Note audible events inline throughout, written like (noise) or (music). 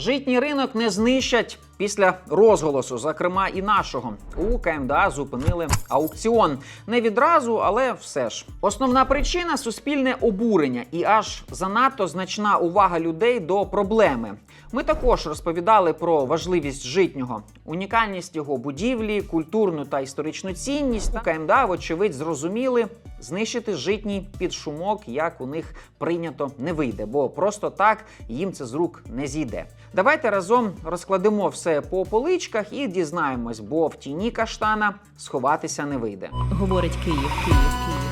Житній ринок не знищать після розголосу, зокрема і нашого. У КМДА зупинили аукціон. Не відразу, але все ж. Основна причина суспільне обурення і аж занадто значна увага людей до проблеми. Ми також розповідали про важливість житнього, унікальність його будівлі, культурну та історичну цінність. У КМДА, вочевидь, зрозуміли, знищити житній під шумок, як у них прийнято, не вийде, бо просто так їм це з рук не зійде. Давайте разом розкладемо все по поличках і дізнаємось, бо в тіні каштана сховатися не вийде. Говорить Київ, Київ, Київ.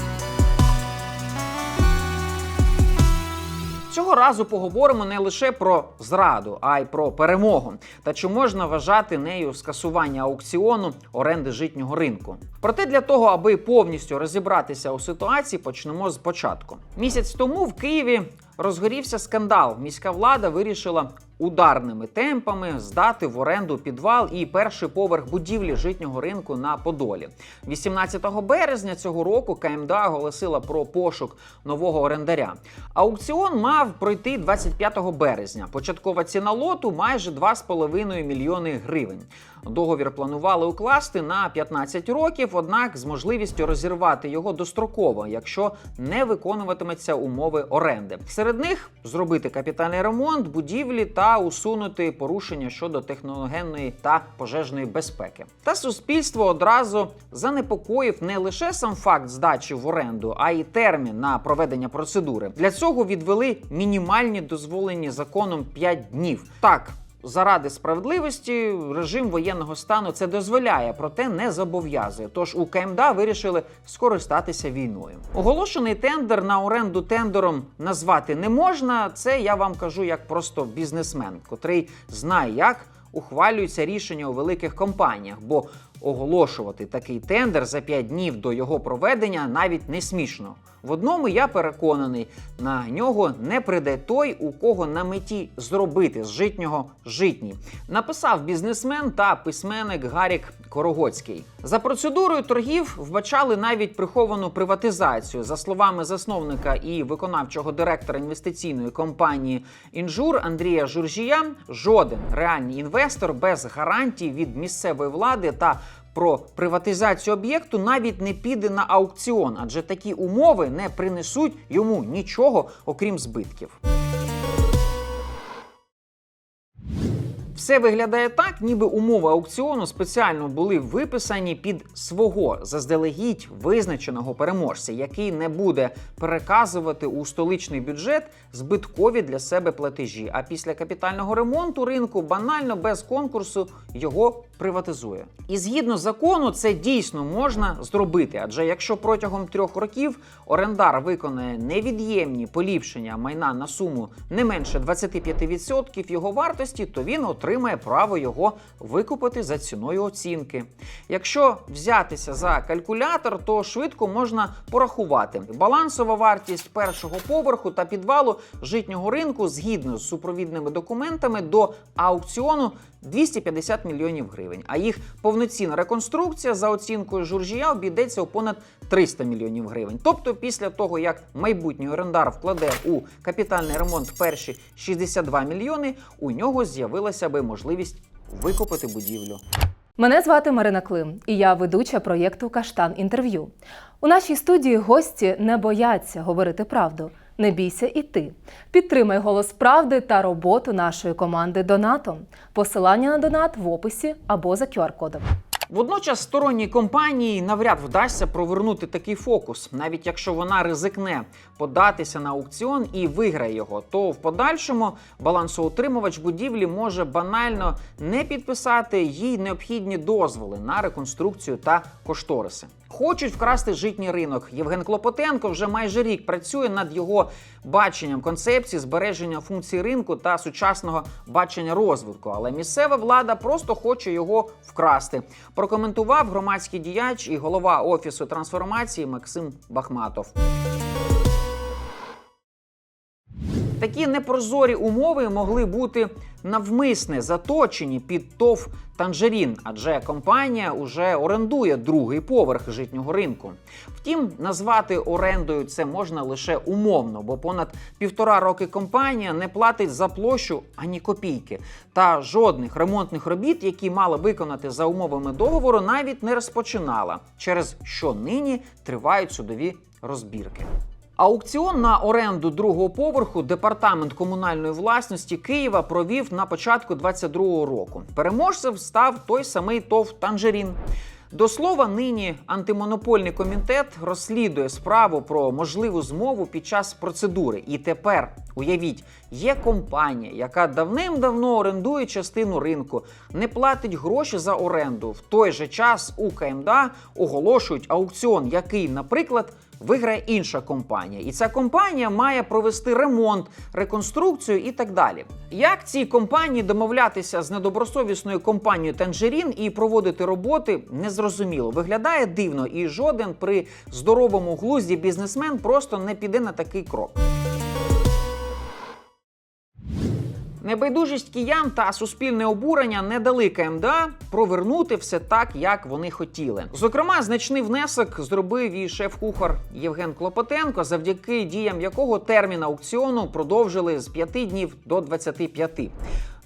Цього разу поговоримо не лише про зраду, а й про перемогу. Та чи можна вважати нею скасування аукціону оренди житнього ринку? Проте для того, аби повністю розібратися у ситуації, почнемо з початку. Місяць тому в Києві розгорівся скандал. Міська влада вирішила ударними темпами здати в оренду підвал і перший поверх будівлі житнього ринку на Подолі. 18 березня цього року КМДА оголосила про пошук нового орендаря. Аукціон мав пройти 25 березня. Початкова ціна лоту майже 2,5 мільйони гривень. Договір планували укласти на 15 років, однак з можливістю розірвати його достроково, якщо не виконуватиметься умови оренди. Серед них зробити капітальний ремонт будівлі та усунути порушення щодо техногенної та пожежної безпеки. Та суспільство одразу занепокоїв не лише сам факт здачі в оренду, а й термін на проведення процедури. Для цього відвели мінімальні дозволені законом 5 днів. Так. Заради справедливості режим воєнного стану це дозволяє, проте не зобов'язує. Тож у КМДА вирішили скористатися війною. Оголошений тендер на оренду тендером назвати не можна. Це я вам кажу як просто бізнесмен, котрий знає, як ухвалюються рішення у великих компаніях, бо оголошувати такий тендер за 5 днів до його проведення навіть не смішно. В одному я переконаний, на нього не прийде той, у кого на меті зробити з житнього житній. Написав бізнесмен та письменник Гарік Корогоцький. За процедурою торгів вбачали навіть приховану приватизацію. За словами засновника і виконавчого директора інвестиційної компанії Інжур Андрія Журжія, жоден реальний інвестор без гарантій від місцевої влади та про приватизацію об'єкту навіть не піде на аукціон, адже такі умови не принесуть йому нічого, окрім збитків. Все виглядає так, ніби умови аукціону спеціально були виписані під свого заздалегідь визначеного переможця, який не буде переказувати у столичний бюджет збиткові для себе платежі. А після капітального ремонту ринку банально без конкурсу його приватизує. І згідно закону, це дійсно можна зробити. Адже якщо протягом трьох років орендар виконає невід'ємні поліпшення майна на суму не менше 25% його вартості, то він отримає право його викупити за ціною оцінки. Якщо взятися за калькулятор, то швидко можна порахувати балансова вартість першого поверху та підвалу житнього ринку згідно з супровідними документами до аукціону 250 мільйонів гривень. А їх повноцінна реконструкція за оцінкою журжія обійдеться у понад 300 мільйонів гривень. Тобто, після того як майбутній орендар вкладе у капітальний ремонт перші 62 мільйони, у нього з'явилася би можливість викупити будівлю. Мене звати Марина Клим, і я ведуча проєкту Каштан інтерв'ю. У нашій студії гості не бояться говорити правду. Не бійся і ти. Підтримай голос правди та роботу нашої команди Донатом. Посилання на донат в описі або за QR-кодом. Водночас сторонній компанії навряд вдасться провернути такий фокус, навіть якщо вона ризикне податися на аукціон і виграє його, то в подальшому балансоутримувач будівлі може банально не підписати їй необхідні дозволи на реконструкцію та кошториси. Хочуть вкрасти житній ринок. Євген Клопотенко вже майже рік працює над його баченням концепції збереження функцій ринку та сучасного бачення розвитку. Але місцева влада просто хоче його вкрасти. Прокоментував громадський діяч і голова офісу трансформації Максим Бахматов. Такі непрозорі умови могли бути навмисне заточені під ТОВ Танжерін, адже компанія уже орендує другий поверх житнього ринку. Втім, назвати орендою це можна лише умовно, бо понад півтора роки компанія не платить за площу ані копійки. Та жодних ремонтних робіт, які мала виконати за умовами договору, навіть не розпочинала, через що нині тривають судові розбірки. Аукціон на оренду другого поверху департамент комунальної власності Києва провів на початку 2022 року. Переможцем став той самий ТОВ Танжерін. До слова, нині антимонопольний комітет розслідує справу про можливу змову під час процедури. І тепер уявіть, є компанія, яка давним-давно орендує частину ринку, не платить гроші за оренду. В той же час у КМДА оголошують аукціон, який, наприклад, виграє інша компанія. І ця компанія має провести ремонт, реконструкцію і так далі. Як цій компанії домовлятися з недобросовісною компанією Танжерін і проводити роботи, незрозуміло. Виглядає дивно, і жоден при здоровому глузді бізнесмен просто не піде на такий крок. Небайдужість киян та суспільне обурення не дали КМДА провернути все так, як вони хотіли. Зокрема, значний внесок зробив і шеф-кухар Євген Клопотенко, завдяки діям якого термін аукціону продовжили з 5 днів до 25.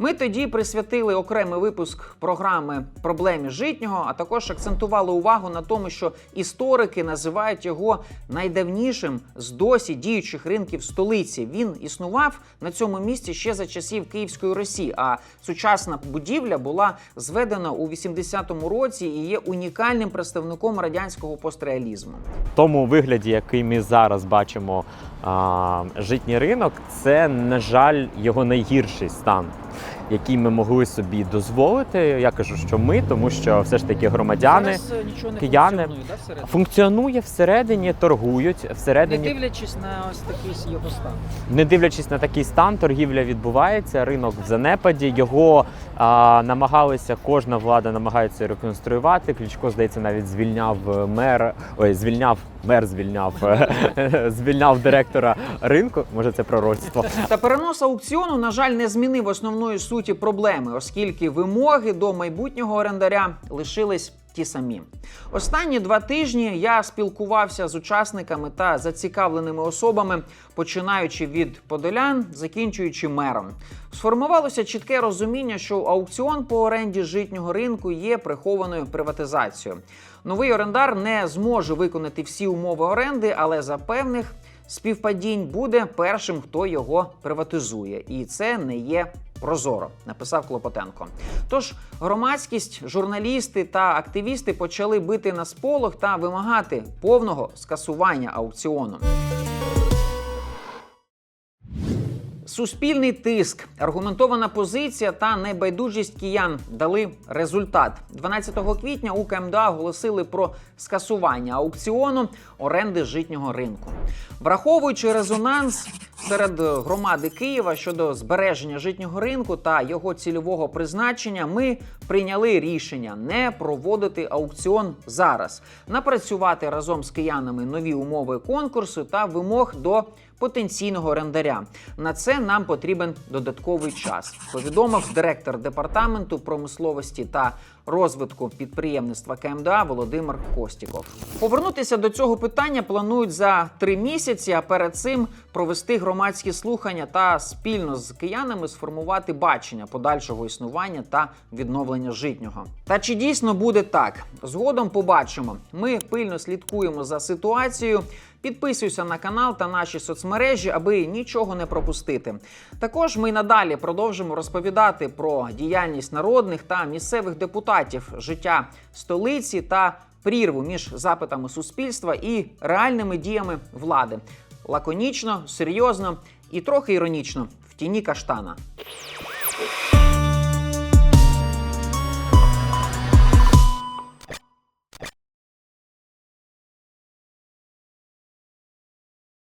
Ми тоді присвятили окремий випуск програми Проблемі житнього, а також акцентували увагу на тому, що історики називають його найдавнішим з досі діючих ринків столиці. Він існував на цьому місці ще за часів Київської Росії. А сучасна будівля була зведена у 80-му році і є унікальним представником радянського постреалізму. Тому вигляді, який ми зараз бачимо житній ринок, це, на жаль, його найгірший стан, який ми могли собі дозволити. Я кажу, що ми, тому що все ж таки громадяни Зараз нічого не кияни. функціонує, да, всередині? функціонує всередині, торгують всередині. Не дивлячись на ось такий його стан. не дивлячись на такий стан, торгівля відбувається, ринок в занепаді. Його а, намагалися, кожна влада намагається реконструювати. Кличко, здається, навіть звільняв е, мер, ой, звільняв мер, звільняв е, (laughs) звільняв директора ринку. Може, це пророцтво. Та перенос аукціону, на жаль, не змінив основної суті проблеми, оскільки вимоги до майбутнього орендаря лишились ті самі. Останні два тижні я спілкувався з учасниками та зацікавленими особами, починаючи від подолян, закінчуючи мером. Сформувалося чітке розуміння, що аукціон по оренді житнього ринку є прихованою приватизацією. Новий орендар не зможе виконати всі умови оренди, але за певних співпадінь буде першим, хто його приватизує, і це не є прозоро, написав Клопотенко. Тож громадськість, журналісти та активісти почали бити на сполох та вимагати повного скасування аукціону. Суспільний тиск, аргументована позиція та небайдужість киян дали результат. 12 квітня у КМДА оголосили про скасування аукціону оренди житнього ринку. Враховуючи резонанс серед громади Києва щодо збереження житнього ринку та його цільового призначення, ми прийняли рішення не проводити аукціон зараз, напрацювати разом з киянами нові умови конкурсу та вимог до потенційного орендаря. На це нам потрібен додатковий час. Повідомив директор департаменту промисловості та розвитку підприємництва КМДА Володимир Костіков. Повернутися до цього питання планують за три місяці, а перед цим провести громадські слухання та спільно з киянами сформувати бачення подальшого існування та відновлення житнього. Та чи дійсно буде так? Згодом побачимо. Ми пильно слідкуємо за ситуацією. Підписуйся на канал та наші соцмережі, аби нічого не пропустити. Також ми надалі продовжимо розповідати про діяльність народних та місцевих депутатів, життя столиці та прірву між запитами суспільства і реальними діями влади. Лаконічно, серйозно і трохи іронічно в тіні каштана.